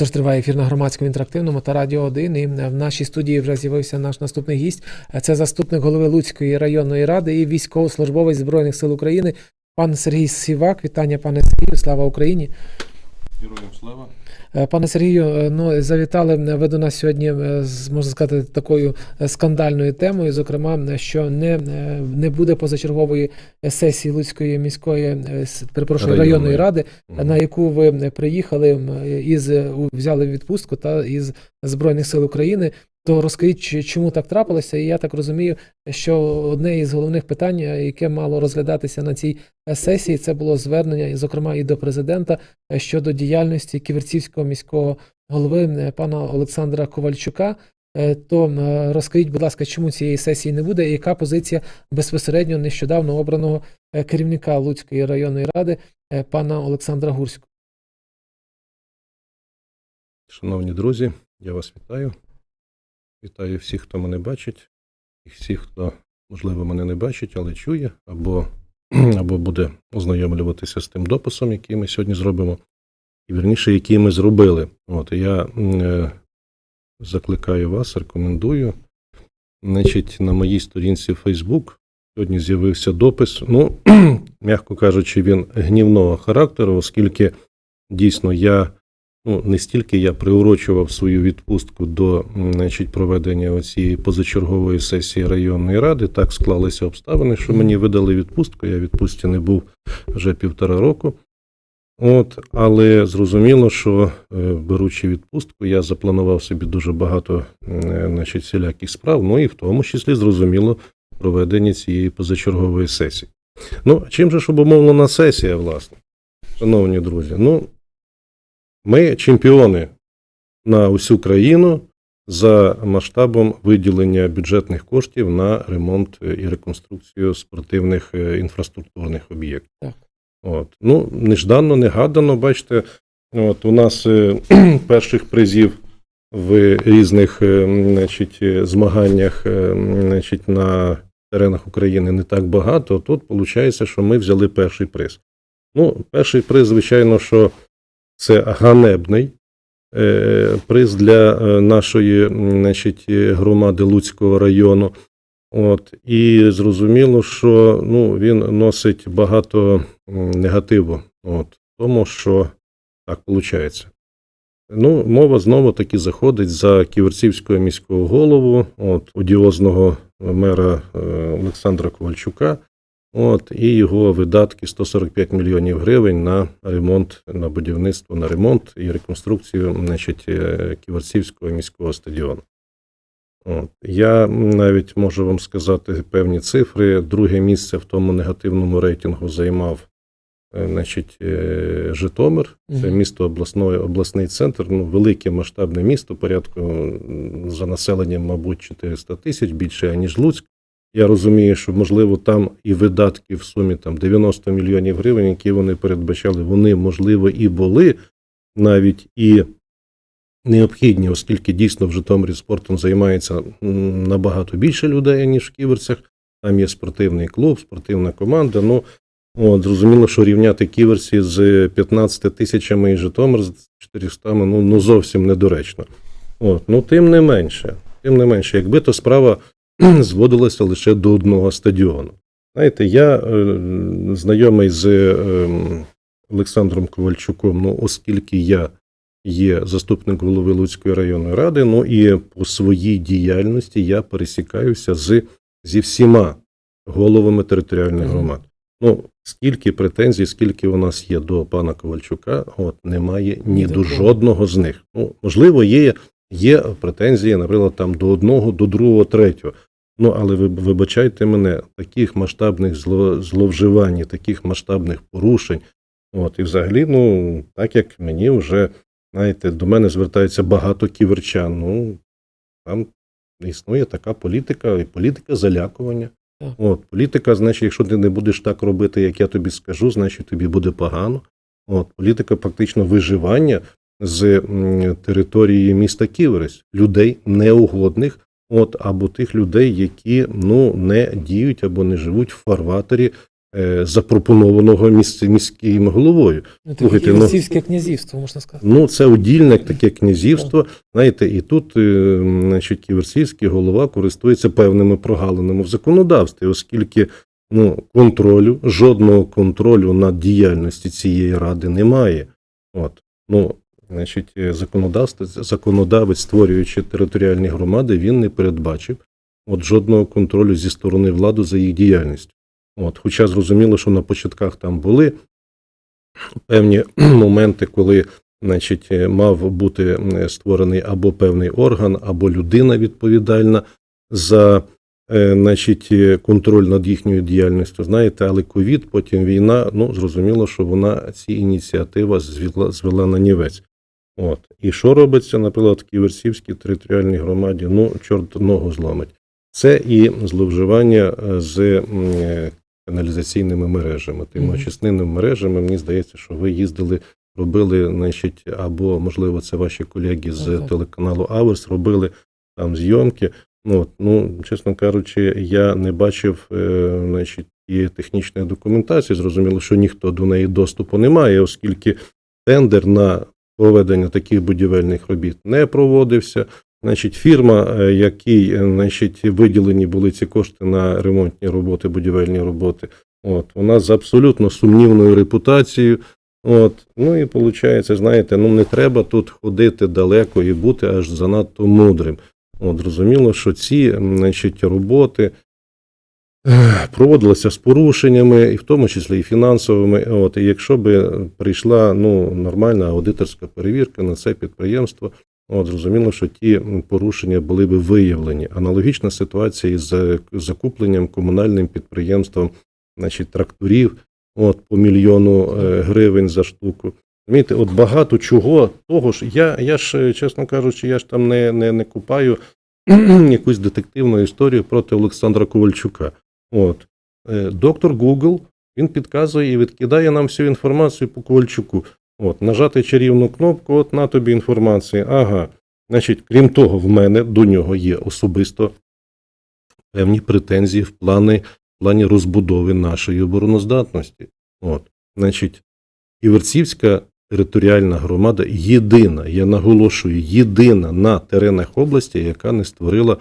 Отож, триває ефір на громадському інтерактивному та радіо 1. І в нашій студії вже з'явився наш наступний гість. Це заступник голови Луцької районної ради і військовослужбовець Збройних сил України, пан Сергій Сівак. Вітання, пане Сергію. Слава Україні. Героям слава. Е, Пане Сергію, е, ну завітали ви до нас сьогодні, е, з можна сказати, такою е, скандальною темою. Зокрема, е, що не, е, не буде позачергової сесії Луцької міської е, перепрошую Районної. районної ради, угу. на яку ви приїхали із взяли відпустку та із Збройних сил України. То розкажіть, чому так трапилося? І я так розумію, що одне із головних питань, е, яке мало розглядатися на цій е, сесії, це було звернення, зокрема, і до президента е, щодо діяльності Ківерцівського міського голови пана Олександра Ковальчука. То розкажіть, будь ласка, чому цієї сесії не буде, і яка позиція безпосередньо нещодавно обраного керівника Луцької районної ради пана Олександра Гурського? Шановні друзі, я вас вітаю. Вітаю всіх, хто мене бачить, і всіх, хто, можливо, мене не бачить, але чує, або, або буде ознайомлюватися з тим дописом, який ми сьогодні зробимо, і вірніше, який ми зробили. От, я е, закликаю вас, рекомендую. Значить, на моїй сторінці Facebook сьогодні з'явився допис. Ну, м'яко кажучи, він гнівного характеру, оскільки дійсно я ну, не стільки я приурочував свою відпустку до значить, проведення цієї позачергової сесії районної ради. Так склалися обставини, що мені видали відпустку. Я відпустці не був вже півтора року. От, але зрозуміло, що е, беручи відпустку, я запланував собі дуже багато значить, всіляких справ, ну і в тому числі зрозуміло проведення цієї позачергової сесії. Ну, чим же ж обумовлена сесія, власне, шановні друзі? Ну, ми чемпіони на усю країну за масштабом виділення бюджетних коштів на ремонт е, і реконструкцію спортивних е, інфраструктурних об'єктів. От. Ну, нежданно, негадано, бачите, от у нас е, перших призів в різних значить, змаганнях значить, на теренах України не так багато. Тут виходить, що ми взяли перший приз. Ну, перший приз, звичайно, що це ганебний е, приз для е, нашої значить, е, громади Луцького району. От, і зрозуміло, що ну, він носить багато негативу. От, тому що так виходить. Ну, мова знову таки заходить за ківерцівського міського голову, от, одіозного мера Олександра Ковальчука. От, і його видатки 145 мільйонів гривень на ремонт, на будівництво, на ремонт і реконструкцію значить, е, Ківерцівського міського стадіону. От. Я навіть можу вам сказати певні цифри. Друге місце в тому негативному рейтингу займав е, значить, е, Житомир. Це місто обласної, обласний центр, ну, велике масштабне місто, порядку за населенням, мабуть, 400 тисяч, більше, ніж Луцьк. Я розумію, що можливо там і видатки в сумі там 90 мільйонів гривень, які вони передбачали, вони можливо і були навіть і необхідні, оскільки дійсно в Житомирі спортом займається набагато більше людей, ніж в Ківерцях. Там є спортивний клуб, спортивна команда. Ну от зрозуміло, що рівняти ківерці з 15 тисячами і Житомир з 400, ну, ну зовсім недоречно. От, ну тим не менше, тим не менше, якби то справа зводилася лише до одного стадіону. Знаєте, я е, знайомий з е, Олександром Ковальчуком, ну, оскільки я є заступник голови Луцької районної ради, ну і по своїй діяльності я пересікаюся з, зі всіма головами територіальних громад. Ну, скільки претензій, скільки у нас є до пана Ковальчука, от немає ні до жодного з них. Ну, можливо, є, є претензії, наприклад, там до одного, до другого, третього. Ну, але ви вибачайте мене, таких масштабних зло, зловживань, таких масштабних порушень. От, і взагалі, ну, так як мені вже, знаєте, до мене звертається багато ківерчан. Ну, там існує така політика, і політика залякування. Так. От, політика, значить, якщо ти не будеш так робити, як я тобі скажу, значить тобі буде погано. От, політика фактично виживання з території міста Ківерець, людей неугодних, от, або тих людей, які ну, не діють або не живуть в фарватері е, запропонованого місць, міським головою. Ну, Слухайте, ну- Київське князівство, можна сказати. Ну, це удільне таке князівство. Знаєте, і тут, е, значить, Ківерсівський голова користується певними прогалинами в законодавстві, оскільки ну, контролю, жодного контролю над діяльністю цієї ради немає. От. Ну, значить, е, законодавство, законодавець, створюючи територіальні громади, він не передбачив от, жодного контролю зі сторони влади за їх діяльністю. От, хоча зрозуміло, що на початках там були певні моменти, коли значить, е, мав бути створений або певний орган, або людина відповідальна за е, значить, контроль над їхньою діяльністю. Знаєте, але ковід, потім війна, ну зрозуміло, що вона ці ініціатива звела, звела на нівець. От. І що робиться, наприклад, в Ківерсівській територіальній громаді? Ну, чорт ногу зломить. Це і зловживання е, з е, каналізаційними мережами, тими Мгм. очисненими мережами. Мені здається, що ви їздили, робили, значить, або, можливо, це ваші колеги з Ага. телеканалу Аверс робили там зйомки. Ну, от, ну, чесно кажучи, я не бачив е, значить, і технічної документації. Зрозуміло, що ніхто до неї доступу не має, оскільки тендер на проведення таких будівельних робіт не проводився. Значить, фірма, е, якій е, значить, виділені були ці кошти на ремонтні роботи, будівельні роботи, от, вона з абсолютно сумнівною репутацією. От, ну і виходить, знаєте, ну не треба тут ходити далеко і бути аж занадто мудрим. От, зрозуміло, що ці значить, роботи ех, проводилися з порушеннями, і в тому числі і фінансовими. От, і якщо би прийшла ну, нормальна аудиторська перевірка на це підприємство, от, зрозуміло, що ті порушення були би виявлені. Аналогічна ситуація із закупленням комунальним підприємством значить, тракторів от, по мільйону е, гривень за штуку. Розумієте, от багато чого того ж, я, я ж, чесно кажучи, я ж там не, не, не купаю якусь детективну історію проти Олександра Ковальчука. От. Е, Доктор Google, він підказує і відкидає нам всю інформацію по Ковальчуку. От, нажати чарівну кнопку, от на тобі інформація. Ага. Значить, крім того, в мене до нього є особисто певні претензії в плані, в плані розбудови нашої обороноздатності. От. Значить, Ківерцівська територіальна громада єдина, я наголошую, єдина на теренах області, яка не створила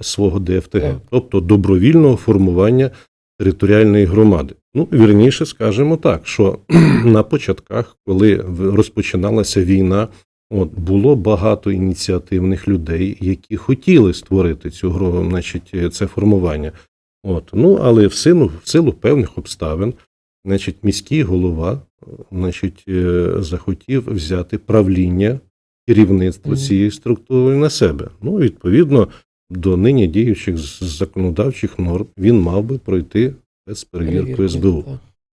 свого ДФТГ, тобто добровільного формування територіальної громади. Ну, вірніше скажемо так, що на початках, коли розпочиналася війна, от було багато ініціативних людей, які хотіли створити цю гро- значить, це формування. От, ну, але в силу, в силу певних обставин, значить, міський голова значить, е, захотів взяти правління керівництво цієї структури на себе. Ну, відповідно до нині діючих законодавчих норм, він мав би пройти спецперевірку Перевірки, СБУ.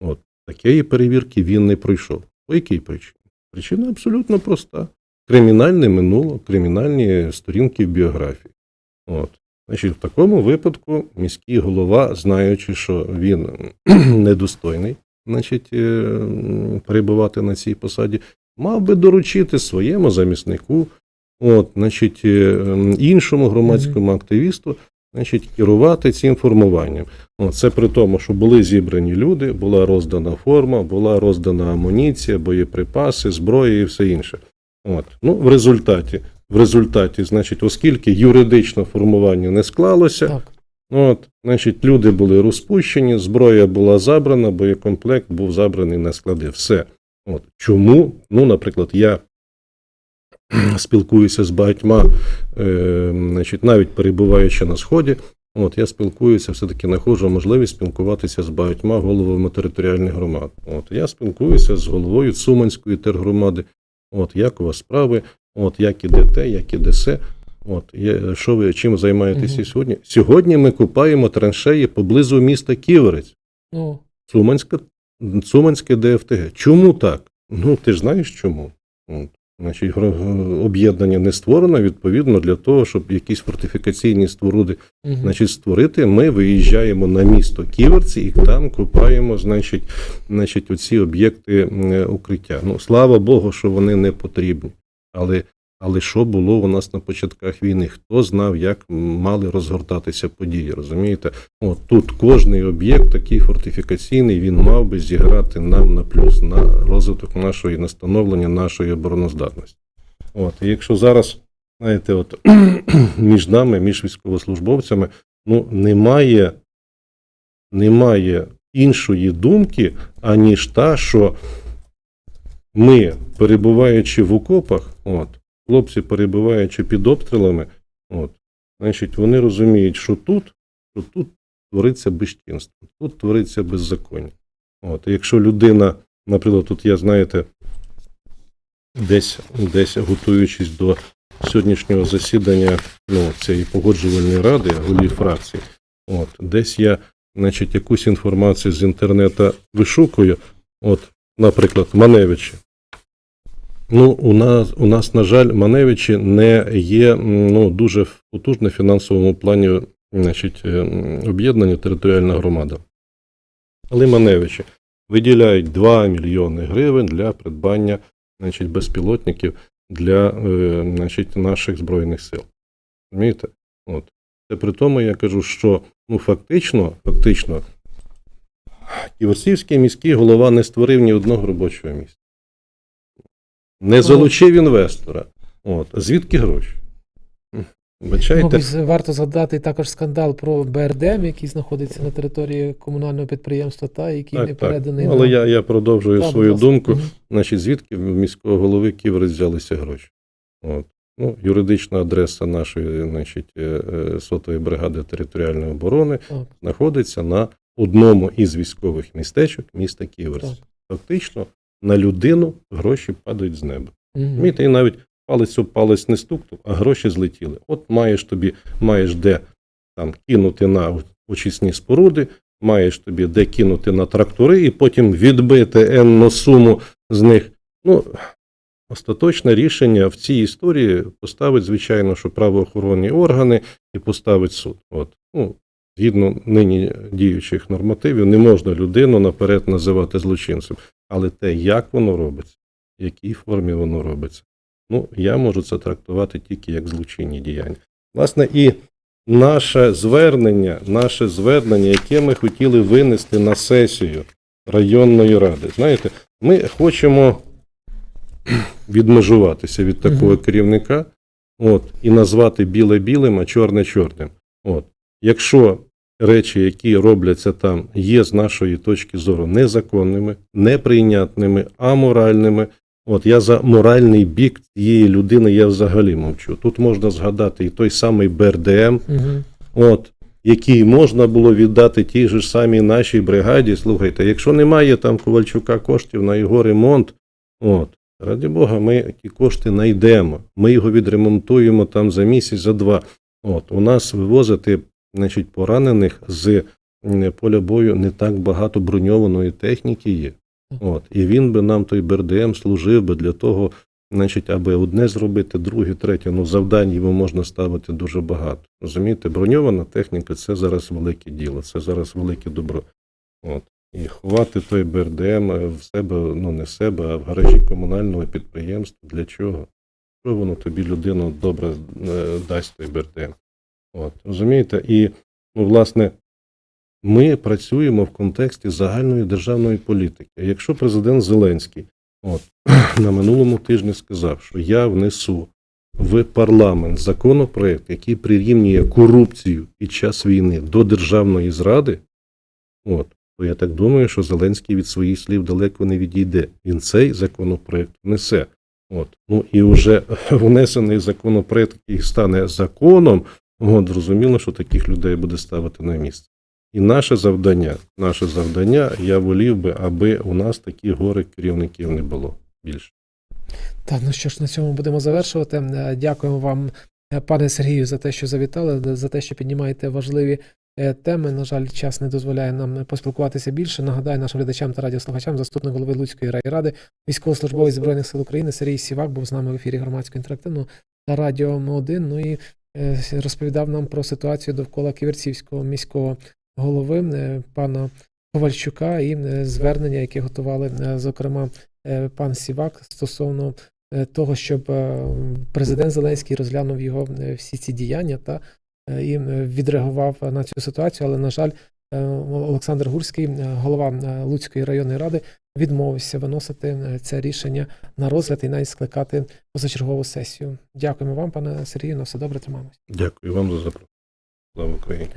так. Такої перевірки він не пройшов. По якій причині? Причина абсолютно проста: кримінальне минуло, кримінальні сторінки в біографії. От. Значить, в такому випадку міський голова, знаючи, що він недостойний, значить, е, перебувати на цій посаді, мав би доручити своєму заміснику, от, значить, е, іншому громадському активісту, значить, керувати цим формуванням. От, це при тому, що були зібрані люди, була роздана форма, була роздана амуніція, боєприпаси, зброя і все інше. От. Ну, в результаті, в результаті, значить, оскільки юридично формування не склалося, Так. От, значить, люди були розпущені, зброя була забрана, боєкомплект був забраний на склади. Все. От. Чому? Ну, наприклад, я спілкуюся з багатьма, е, значить, навіть перебуваючи на Сході, от, я спілкуюся, все-таки знаходжу можливість спілкуватися з багатьма головами територіальних громад. От, я спілкуюся з головою Цуманської тергромади. От, як у вас справи, от, як іде те, як іде се. От, є, що ви чим займаєтеся Мгм. сьогодні? Сьогодні ми купаємо траншеї поблизу міста Ківерець, Ну, Цуманська, Цуманське ДФТГ. Чому так? Ну, ти ж знаєш чому? От. Значить, об'єднання не створено відповідно для того, щоб якісь фортифікаційні споруди значить, створити. Ми виїжджаємо на місто Ківерці і там купаємо, значить, значить, оці об'єкти укриття. Ну, слава Богу, що вони не потрібні. Але, Але що було у нас на початках війни? Хто знав, як мали розгортатися події? Розумієте? От тут кожний об'єкт, такий фортифікаційний, він мав би зіграти нам на плюс на розвиток нашої на становлення нашої обороноздатності. От, і якщо зараз, знаєте, от між нами, між військовослужбовцями, ну немає, немає іншої думки, аніж та, що ми, перебуваючи в окопах, от, хлопці, перебуваючи під обстрілами, от, значить, вони розуміють, що тут, що тут твориться безчинство, тут твориться беззаконня. От, якщо людина, наприклад, тут я, знаєте, десь, десь готуючись до сьогоднішнього засідання ну, цієї погоджувальної ради, голів фракцій, от, десь я, значить, якусь інформацію з інтернету вишукую, от, наприклад, Маневичі. Ну, у нас, у нас, на жаль, Маневичі не є ну, дуже потужне в фінансовому плані значить, е, об'єднання територіальна громада. Але Маневичі виділяють 2 мільйони гривень для придбання значить, безпілотників для е, значить, наших Збройних сил. Розумієте? От. Це при тому я кажу, що ну, фактично, фактично, Ківерсівський міський голова не створив ні одного робочого місця. Не залучив інвестора. От. Звідки гроші? Вибачайте, Мабуть, варто згадати також скандал про БРДМ, який знаходиться на території комунального підприємства, та який не так, так. переданий. Ну, Але на- я, я продовжую Та, свою думку. Значить, звідки в міського голови Ківерець взялися гроші? От. Ну, юридична адреса нашої значить, е, е, сотої бригади територіальної оборони Так. знаходиться на одному із військових містечок міста. Так. Фактично на людину гроші падають з неба. Мгм. Розумієте, і навіть палець об палець не стукнув, а гроші злетіли. От маєш тобі, маєш де там кинути на очисні споруди, маєш тобі де кинути на трактори, і потім відбити енну суму з них. Ну, остаточне рішення в цій історії поставить, звичайно, що правоохоронні органи і поставить суд. От. Ну, згідно нині діючих нормативів, не можна людину наперед називати злочинцем. Але те, як воно робиться, в якій формі воно робиться, ну, я можу це трактувати тільки як злочинні діяння. Власне, і наше звернення, наше звернення, яке ми хотіли винести на сесію районної ради. Знаєте, ми хочемо відмежуватися від такого керівника, от, і назвати біле білим, а чорне чорним. От. Якщо речі, які робляться там, є з нашої точки зору незаконними, неприйнятними, аморальними. От я за моральний бік цієї людини я взагалі мовчу. Тут можна згадати і той самий БРДМ, Мгм. от, який можна було віддати тій же самій нашій бригаді. Слухайте, якщо немає там Ковальчука коштів на його ремонт, от, раді Бога, ми ті кошти знайдемо. Ми його відремонтуємо там за місяць, за два. От, у нас вивозити значить, поранених з поля бою не так багато броньованої техніки є. От, і він би нам той БРДМ служив би для того, значить, аби одне зробити, друге, третє. Ну, завдань йому можна ставити дуже багато. Розумієте, броньована техніка це зараз велике діло, це зараз велике добро. От. І ховати той БРДМ в себе, ну не в себе, а в гаражі комунального підприємства. Для чого? Що воно тобі людину добре е, дасть той БРДМ? От, розумієте? І, ну, власне, ми працюємо в контексті загальної державної політики. Якщо президент Зеленський от, на минулому тижні сказав, що я внесу в парламент законопроект, який прирівнює корупцію під час війни до державної зради, от, то я так думаю, що Зеленський від своїх слів далеко не відійде. Він цей законопроект внесе. От. Ну і вже внесений законопроект, який стане законом, от, зрозуміло, що таких людей буде ставити на місце. І наше завдання, наше завдання, я волів би, аби у нас такі гори керівників не було більше. Так, ну що ж, на цьому будемо завершувати. Е, Дякуємо вам, е, пане Сергію, за те, що завітали, за те, що піднімаєте важливі е, теми. На жаль, час не дозволяє нам поспілкуватися більше. Нагадаю нашим глядачам та радіослухачам, заступник голови Луцької райради, військовослужбовець Збройних сил України Сергій Сівак був з нами в ефірі громадського інтерактивного та радіо М1. Ну і е, розповідав нам про ситуацію довкола Ківерцівського міського голови е, пана Ковальчука і е, звернення, яке готували, е, зокрема, е, пан Сівак стосовно е, того, щоб е, президент Зеленський розглянув його е, всі ці діяння та е, і е, відреагував на цю ситуацію. Але, на жаль, е, Олександр Гурський, е, голова е, Луцької районної ради, відмовився виносити е, це рішення на розгляд і навіть скликати позачергову сесію. Дякуємо вам, пане Сергію. На все добре тримаємось. Дякую вам за запрошення. Слава Україні.